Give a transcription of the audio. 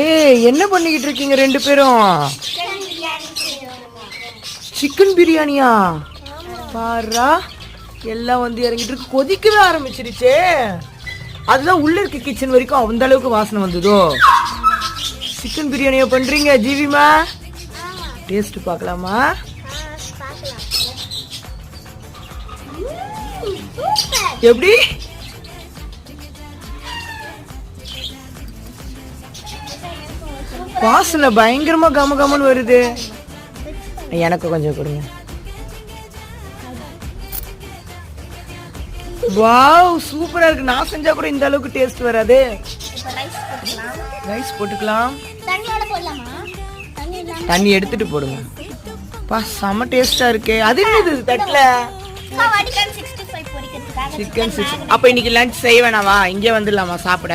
ஏய் என்ன பண்ணிக்கிட்டு இருக்கீங்க ரெண்டு பேரும்? சிக்கன் பிரியாணியா? பாருடா எல்லாம் வந்து இறங்கிட்டு இருக்கு. கொதிக்கவே ஆரம்பிச்சிருச்சே. அதுதான் உள்ள இருக்க கிச்சன் வரைக்கும் அந்த அளவுக்கு வாசனை வந்ததோ? சிக்கன் பிரியாணியா பண்றீங்க ஜீவிமா டேஸ்ட் பார்க்கலாமா. எப்படி? வாசனை பயங்கரமா கம கமன்னு வருது. எனக்கு கொஞ்சம் கொடுங்க. வாவ் சூப்பரா இருக்கு. நான் செஞ்சா கூட இந்த அளவுக்கு டேஸ்ட் வராது. ரைஸ் போட்டுக்கலாம். தண்ணி எடுத்துட்டு போடுங்க. பா செம டேஸ்டா இருக்கே. அது என்னது இது தட்டுல? சிக்கன் சிக்ஸ் அப்ப இன்னைக்கு லஞ்ச் செய்ய வேணாமா? இங்கே வந்துடலாமா? சாப்பிட.